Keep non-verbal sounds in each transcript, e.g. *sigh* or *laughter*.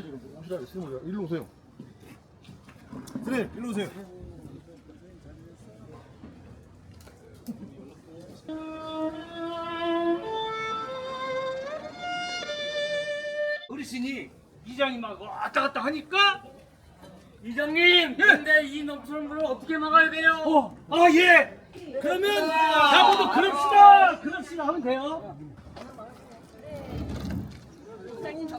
지금 오시라 스님 일로 오세요. 스님 일로 오세요. 어르신이 이장이 막 왔다 갔다 하니까 이장님 근데 이 넘치는 어떻게 막아야 돼요? 어, 아 예. 그러면 자고도 그럽시다 그럽시다 하면 돼요.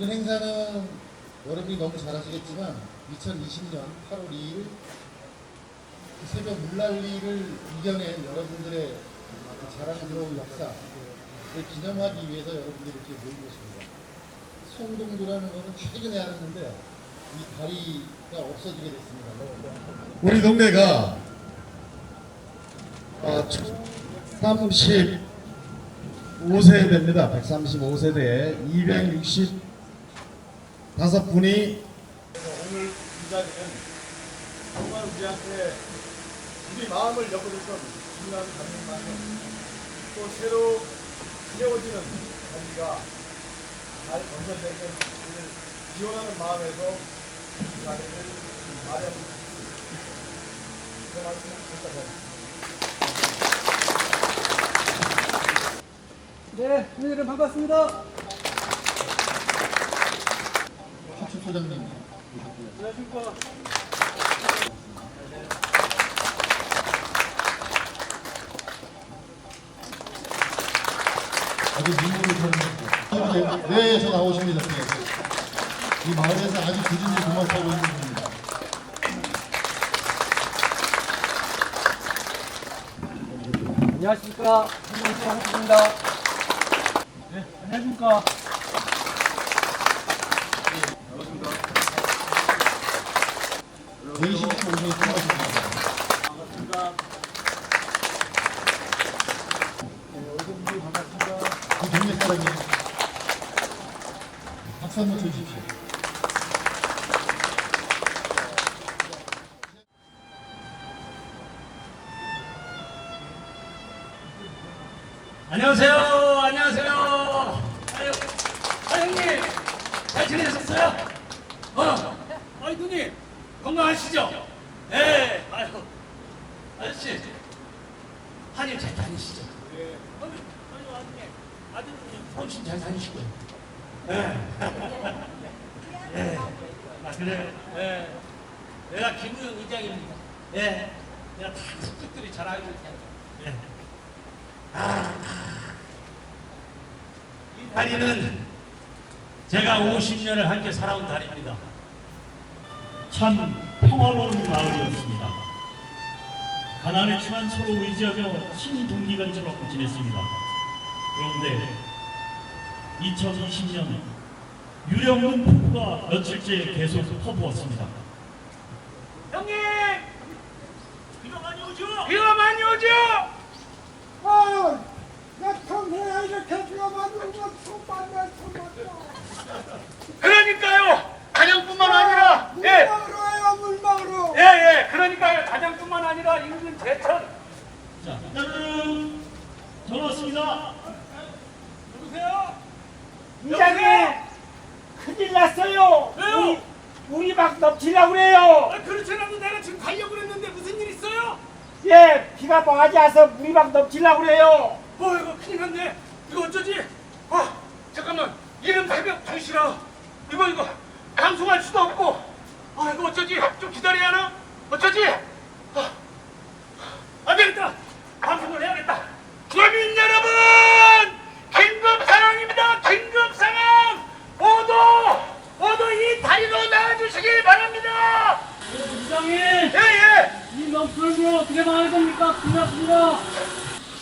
오늘 행사는 여러분이 너무 잘 아시겠지만 2020년 8월 2일 새벽 물난리를 이겨낸 여러분들의 그 자랑스러운 역사를 기념하기 위해서 여러분들이 이렇게 모인 것입니다. 송동도라는 것은 최근에 알았는데 이 다리가 없어지게 됐습니다. 우리 동네가 아, 35세대입니다. 135세대에 260 다섯 분이 오늘 이 자리는 정말 우리한테 우리 마음을 엮어줬던 중요한 감정만은 또 새로 세워지는 자리가 잘 건설되는 기원하는 마음에서 이 자리를 마련했습니다. 그 말씀을 부탁드립니다. 네, 선생님 반갑습니다. 하춘 소장님 안녕하십니까. 아주 눈물을 터는 뇌에서 나오십니다. 이 마을에서 아주 꾸준히 도맡아오고 있는 분입니다. 안녕하십니까. 반갑습니다. 네, 안녕하십니까. 네, 20분 오셔서 수고하셨습니다. 이 동네 사람이 박수 한번 쳐주십시오. 안녕하세요 안녕하세요. 아유 사장님 잘 지내셨어요? 어, 아이 누님 건강하시죠? 네. 아유 아저씨 한일 잘 다니시죠? 네. 아유 아유 아드님 아드님 훨씬 잘 다니시고요. 네. 네. 아 그래. 네. 내가 김우영 의장입니다. 네. 내가 다 숙직들이 잘 알고 있다. 네. 이 다리는 제가 50년을 함께 살아온 다리입니다. 참 평화로운 마을이었습니다. 가난했지만 서로 의지하며 친동기간처럼 지냈습니다. 그런데 2020년 유령문 폭우가 며칠째 계속 퍼부었습니다. 형님! 비가 많이 오죠? 비가 많이 오죠? 아, 내 평생에 이렇게 비가 많이 오면 처음 만나, 처음 만나. 그러니까요! 가정뿐만 아니라, 예! 물망으로요, 물망으로. 예, 예! 그러니까요! 가정뿐만 아니라 인근 제천! 자, 여러분, 전화 왔습니다. 누구세요? 이장님, 큰일 났어요. 왜요? 우리, 우리 막 넘치려고 그래요. 아, 그렇지 않아도 내가 지금 가려고 그랬는데 무슨 일 있어요? 예, 비가 많이 와서 물이 막 넘치려고 그래요. 어, 이거 큰일 났네. 이거 어쩌지? 아, 잠깐만. 이른 새벽 2시라 이거 이거 방송할 수도 없고 아 이거 어쩌지 좀 기다려야 하나 어쩌지 아, 안 되겠다 방송을 해야겠다 주민 여러분 긴급 상황입니다 긴급 상황 모두 모두 이 다리로 나와주시기 바랍니다 이장님 예예 이 넘치는 어떻게 막아야 됩니까? 큰일 났습니다.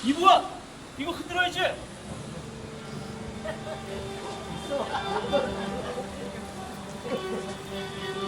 이부아 이거 흔들어야지 *laughs*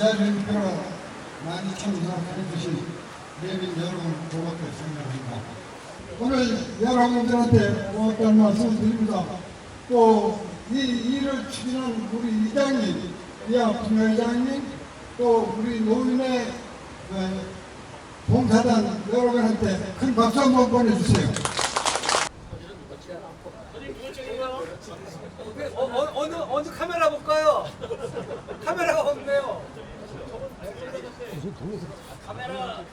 자리를 빌어 많이 참석해 주신 내빈 여러분 고맙게 생각합니다. 오늘 여러분들한테 고맙다는 말씀 드립니다. 또 이 일을 추진한 우리 이장님, 이하 분회장님, 또 우리 노인의 어, 봉사단 여러분한테 큰 박수 한번 보내주세요. 어, 어, 어느 어느 카메라 볼까요? 카메라가 없네요. 카메라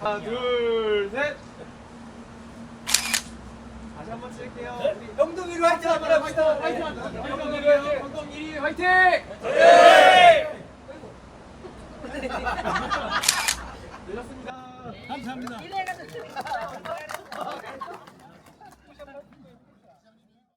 하나 둘 셋. 다시 한번 찍을게요. 우리 영동이로 화이팅 한번 해봅시다. 화이팅. 영동이로 화이팅. 영동이 화이팅. 네. *laughs* 늘렸습니다. 감사합니다. 이래가지고